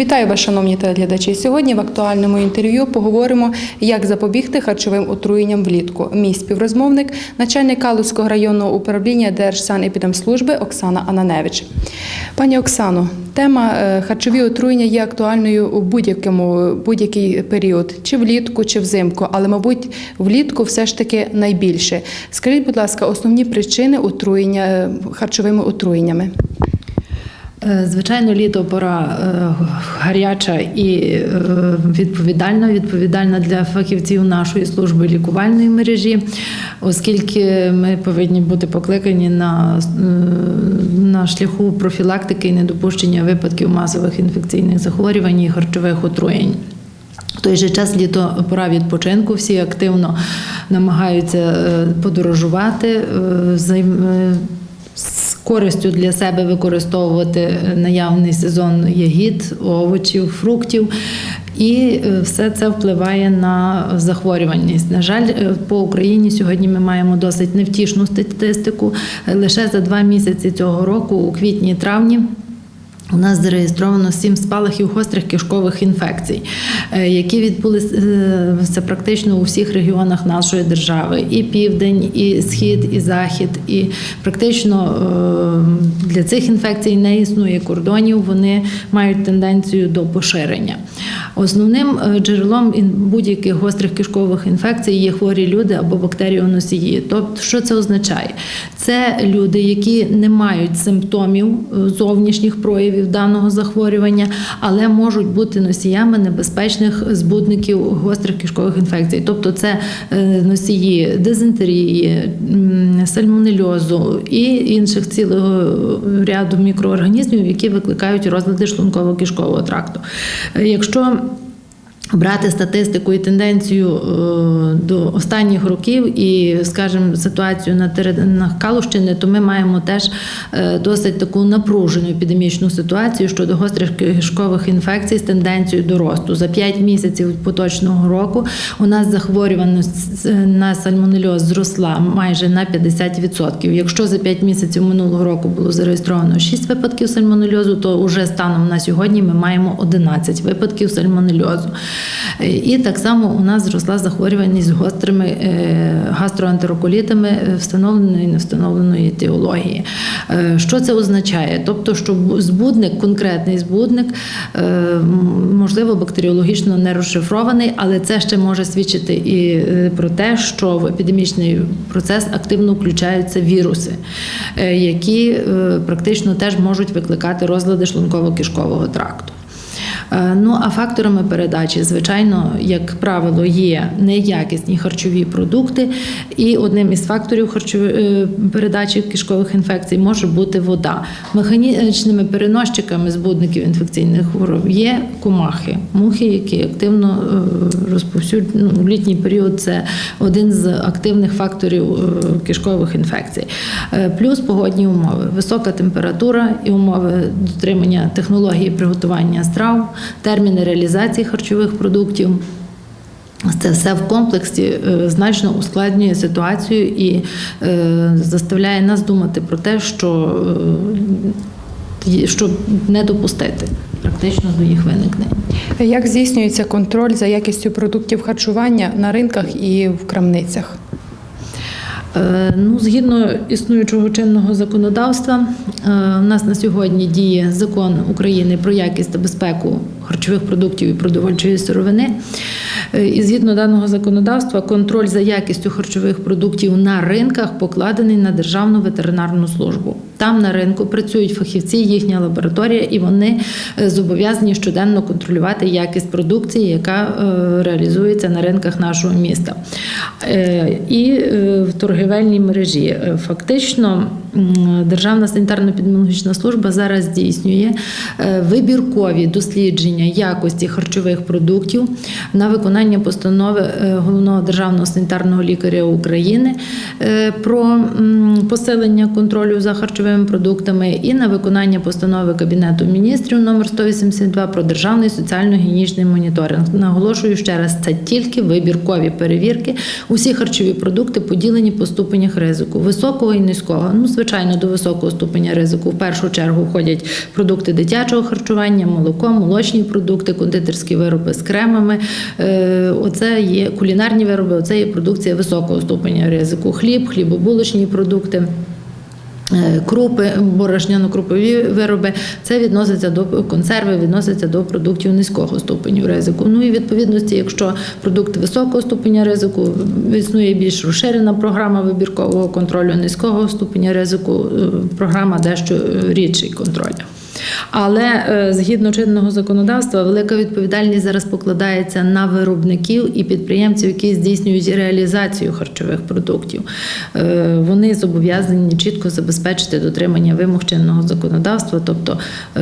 Вітаю вас, шановні телеглядачі. Сьогодні в актуальному інтерв'ю поговоримо, як запобігти харчовим отруєнням влітку. Мій співрозмовник, начальник Калузького районного управління Держсанепідемслужби Оксана Ананевич. Пані Оксано, тема е, харчові отруєння є актуальною у будь-якому будь-який період, чи влітку, чи взимку, але, мабуть, влітку все ж таки найбільше. Скажіть, будь ласка, основні причини отруєння е, харчовими отруєннями. Е, Звичайно, літо пора е, гаряча і е, відповідальна, відповідальна для фахівців нашої служби лікувальної мережі, оскільки ми повинні бути покликані на, на шляху профілактики і недопущення випадків масових інфекційних захворювань і харчових отруєнь. В той же час літо пора відпочинку, всі активно намагаються подорожувати, з користю для себе використовувати наявний сезон ягід, овочів, фруктів. І е, все це впливає на захворюваність. На жаль, е, по Україні сьогодні ми маємо досить невтішну статистику. Лише за два місяці цього року, у квітні-травні, у нас зареєстровано сім спалахів гострих кишкових інфекцій, е, які відбулися практично у всіх регіонах нашої держави: і південь, і схід, і захід. І практично е, для цих інфекцій не існує кордонів. Вони мають тенденцію до поширення. Основним е, джерелом будь-яких гострих кишкових інфекцій є хворі люди або бактеріоносії. Тобто, що це означає? Це люди, які не мають симптомів е, зовнішніх проявів даного захворювання, але можуть бути носіями небезпечних збудників гострих кишкових інфекцій. Тобто, це е, носії дизентерії, сальмонельозу і інших цілого ряду мікроорганізмів, які викликають розлади шлунково-кишкового тракту. Е, Якщо Брати статистику і тенденцію е, до останніх років і, скажімо, ситуацію на теренах Калущини, то ми маємо теж е, досить таку напружену епідемічну ситуацію щодо гострих кишкових інфекцій з тенденцією до росту. За 5 місяців поточного року у нас захворюваність на сальмонельоз зросла майже на 50%. Якщо за 5 місяців минулого року було зареєстровано 6 випадків сальмонельозу, то вже станом на сьогодні ми маємо 11 випадків сальмонельозу. І так само у нас зросла захворюваність з гострими е, гастроентероколітами встановленої і не встановленої етіології. Е, Що це означає? Тобто, що збудник, конкретний збудник, е, можливо, бактеріологічно не розшифрований, але це ще може свідчити і про те, що в епідемічний процес активно включаються віруси, які практично теж можуть викликати розлади шлунково-кишкового тракту. Е, Ну а факторами передачі, звичайно, як правило, є неякісні харчові продукти, і одним із факторів харчової е, передачі кишкових інфекцій може бути вода. Механічними переносчиками збудників інфекційних хвороб є комахи, мухи, які активно розповсюджують ну, в літній період. Це один з активних факторів е, кишкових інфекцій. Е, Плюс погодні умови, висока температура і умови дотримання технології приготування страв, терміни реалізації харчових продуктів. Це все в комплексі е, значно ускладнює ситуацію і е, заставляє нас думати про те, що е, щоб не допустити практично до їх виникнення. Як здійснюється контроль за якістю продуктів харчування на ринках і в крамницях? Е, Ну, згідно існуючого чинного законодавства, е, у нас на сьогодні діє закон України про якість та безпеку харчових продуктів і продовольчої сировини. Е, І згідно даного законодавства, контроль за якістю харчових продуктів на ринках покладений на Державну ветеринарну службу. Там на ринку працюють фахівці, їхня лабораторія, і вони е, зобов'язані щоденно контролювати якість продукції, яка е, реалізується на ринках нашого міста. Е, І в торгівельній мережі фактично Державна санітарно-підмологічна служба зараз здійснює е, вибіркові дослідження якості харчових продуктів на виконання постанови е, головного державного санітарного лікаря України е, про посилення контролю за харчовими продуктами і на виконання постанови Кабінету міністрів номер 182 про державний соціально-гігієнічний моніторинг. Наголошую ще раз, це тільки вибіркові перевірки. Усі харчові продукти поділені по ступенях ризику високого і низького. Ну, звичайно, до високого ступеня ризику в першу чергу входять продукти дитячого харчування, молоко, молочні продукти, кондитерські вироби з кремами. Е, Оце є кулінарні вироби, оце є продукція високого ступеня ризику. Хліб, хлібобулочні продукти. Е, Крупи, борошняно-крупові вироби, це відноситься до консерви, відноситься до продуктів низького ступеню ризику. Ну і відповідності, якщо продукт високого ступеня ризику, існує більш розширена програма вибіркового контролю низького ступеня ризику, е, програма дещо е, рідший контроль. Але е, згідно чинного законодавства, велика відповідальність зараз покладається на виробників і підприємців, які здійснюють реалізацію харчових продуктів. Е, Вони зобов'язані чітко забезпечити дотримання вимог чинного законодавства, тобто е,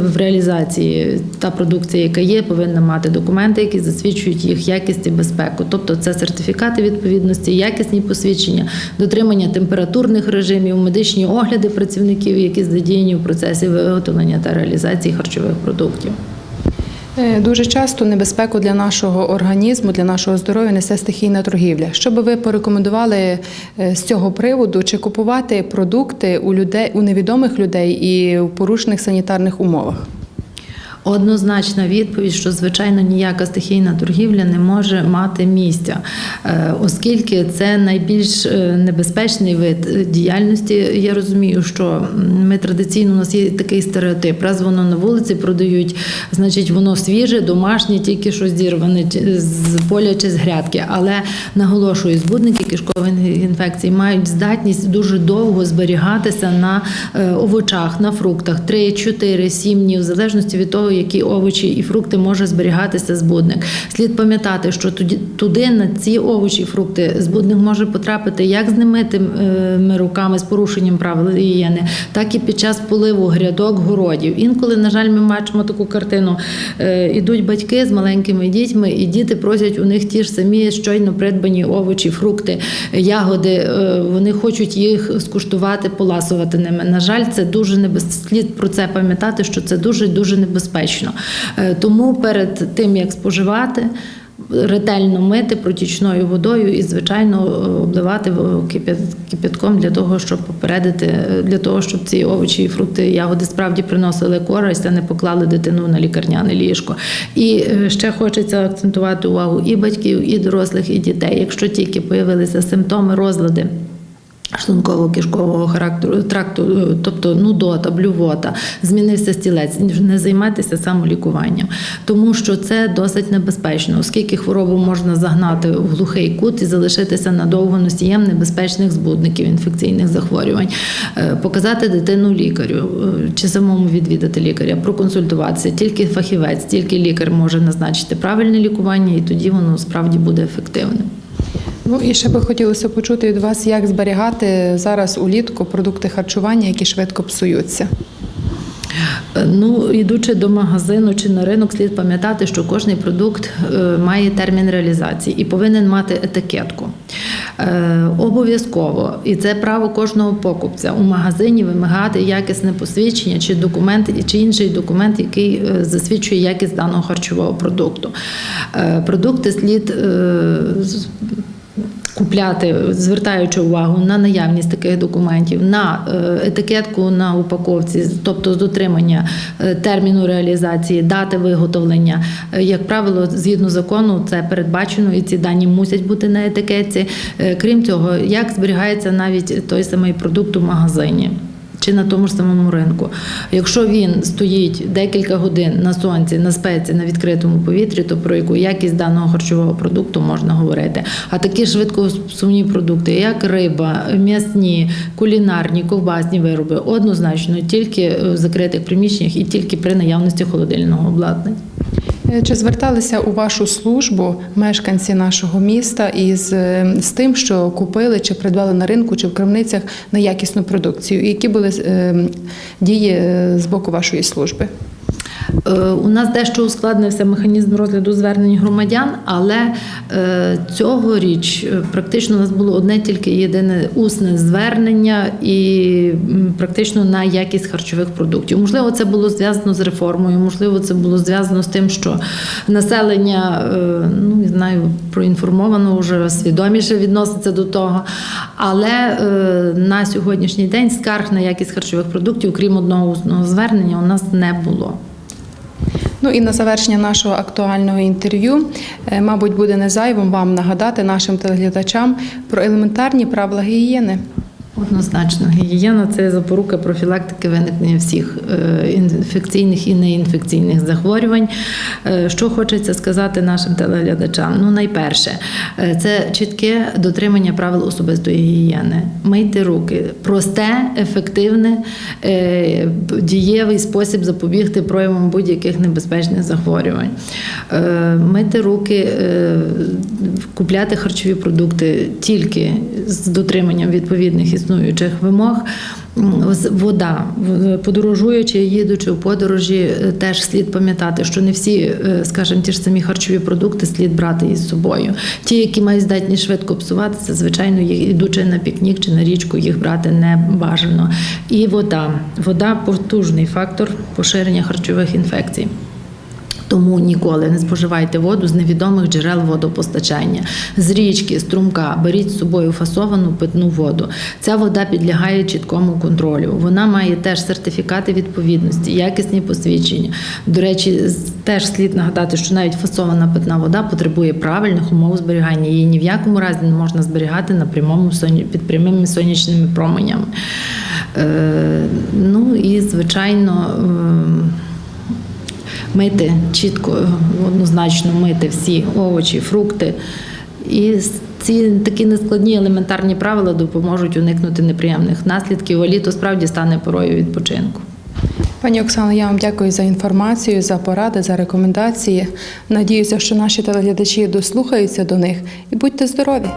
в реалізації та продукція, яка є, повинна мати документи, які засвідчують їх якість і безпеку. Тобто це сертифікати відповідності, якісні посвідчення, дотримання температурних режимів, медичні огляди працівників, які задіяні в процесі виготовлення та реалізації харчових продуктів. Е, Дуже часто небезпеку для нашого організму, для нашого здоров'я несе стихійна торгівля. Що би ви порекомендували е, з цього приводу, чи купувати продукти у людей у невідомих людей і в порушених санітарних умовах? Однозначна відповідь, що звичайно ніяка стихійна торгівля не може мати місця, Е, оскільки це найбільш е, небезпечний вид діяльності. Я розумію, що ми традиційно у нас є такий стереотип. Раз воно на вулиці продають, значить воно свіже, домашнє, тільки що зірване з поля чи з грядки. Але наголошую, збудники кишкових інфекцій мають здатність дуже довго зберігатися на е, овочах, на фруктах 3, 4, 7 днів, в залежності від того, які овочі і фрукти може зберігатися збудник. Слід пам'ятати, що туди, на ці овочі і фрукти збудник може потрапити як з немитими руками з порушенням правил гігієни, так і під час поливу грядок, городів. Інколи, на жаль, ми бачимо таку картину. Е, Ідуть батьки з маленькими дітьми, і діти просять у них ті ж самі щойно придбані овочі, фрукти, ягоди. Е, Вони хочуть їх скуштувати, поласувати ними. На жаль, це дуже небез... слід про це пам'ятати, що це дуже дуже небезпечно. Е, Тому перед тим як споживати. Ретельно мити протічною водою і, звичайно, обливати кип'ят- кип'ятком для того, щоб попередити, е, для того, щоб ці овочі, і фрукти, ягоди справді приносили користь, а не поклали дитину на лікарняне ліжко. І е, ще хочеться акцентувати увагу і батьків, і дорослих, і дітей. Якщо тільки появилися симптоми, розлади. Шлунково-кишкового характеру тракту, е, тобто нудота, блювота, змінився стілець, не займайтеся самолікуванням, тому що це досить небезпечно, оскільки хворобу можна загнати в глухий кут і залишитися надовго носієм небезпечних збудників інфекційних захворювань, Е, показати дитину лікарю е, чи самому відвідати лікаря, проконсультуватися. Тільки фахівець, тільки лікар може назначити правильне лікування, і тоді воно справді буде ефективним. Ну і ще би хотілося почути від вас, як зберігати зараз улітку продукти харчування, які швидко псуються. Ну, ідучи до магазину чи на ринок, слід пам'ятати, що кожний продукт е, має термін реалізації і повинен мати етикетку. Е, Обов'язково, і це право кожного покупця у магазині вимагати якісне посвідчення чи документ, чи інший документ, який е, засвідчує якість даного харчового продукту. Е, Продукти слід е, купляти, звертаючи увагу на наявність таких документів, на е, етикетку на упаковці, тобто з дотримання е, терміну реалізації, дати виготовлення. Е, Як правило, згідно закону, це передбачено, і ці дані мусять бути на етикетці. Крім цього, як зберігається навіть той самий продукт у магазині. Чи на тому ж самому ринку. Якщо він стоїть декілька годин на сонці, на спеці, на відкритому повітрі, то про яку якість даного харчового продукту можна говорити. А такі швидкосумні продукти, як риба, м'ясні, кулінарні, ковбасні вироби, однозначно тільки в закритих приміщеннях і тільки при наявності холодильного обладнання. Е, Чи зверталися у вашу службу мешканці нашого міста із е, з тим, що купили чи придбали на ринку чи в крамницях неякісну продукцію? І які були е, дії з боку вашої служби? Е, У нас дещо ускладнився механізм розгляду звернень громадян, але е, цьогоріч е, практично у нас було одне тільки єдине усне звернення і практично на якість харчових продуктів. Можливо, це було зв'язано з реформою, можливо, це було зв'язано з тим, що населення ну не знаю, проінформовано вже свідоміше відноситься до того. Але на сьогоднішній день скарг на якість харчових продуктів, крім одного усного звернення, у нас не було. Ну і на завершення нашого актуального інтерв'ю, е, мабуть, буде не зайвим вам нагадати нашим телеглядачам про елементарні правила гігієни. Однозначно, гігієна це запорука профілактики виникнення всіх е, інфекційних і неінфекційних захворювань. Е, Що хочеться сказати нашим телеглядачам? Ну, найперше, е, це чітке дотримання правил особистої гігієни. Мийте руки, просте, ефективне, дієвий спосіб запобігти проявам будь-яких небезпечних захворювань. Мити руки, купляти харчові продукти тільки з дотриманням відповідних існуючих вимог. Вода, подорожуючи, їдучи в подорожі, е, теж слід пам'ятати, що не всі, е, скажімо, ті ж самі харчові продукти слід брати із собою. Ті, які мають здатність швидко псуватися, звичайно, їх ідучи на пікнік чи на річку, їх брати не бажано. І вода. Вода потужний фактор поширення харчових інфекцій. Тому ніколи не споживайте воду з невідомих джерел водопостачання. З річки, струмка, беріть з собою фасовану питну воду. Ця вода підлягає чіткому контролю. Вона має теж сертифікати відповідності, якісні посвідчення. До речі, теж слід нагадати, що навіть фасована питна вода потребує правильних умов зберігання. Її ні в якому разі не можна зберігати на прямому під прямими сонячними променями. Е, ну і звичайно. Мити чітко, однозначно мити всі овочі, фрукти. І ці такі нескладні елементарні правила допоможуть уникнути неприємних наслідків, а літо справді стане порою відпочинку. Пані Оксано, я вам дякую за інформацію, за поради, за рекомендації. Надіюся, що наші телеглядачі дослухаються до них і будьте здорові!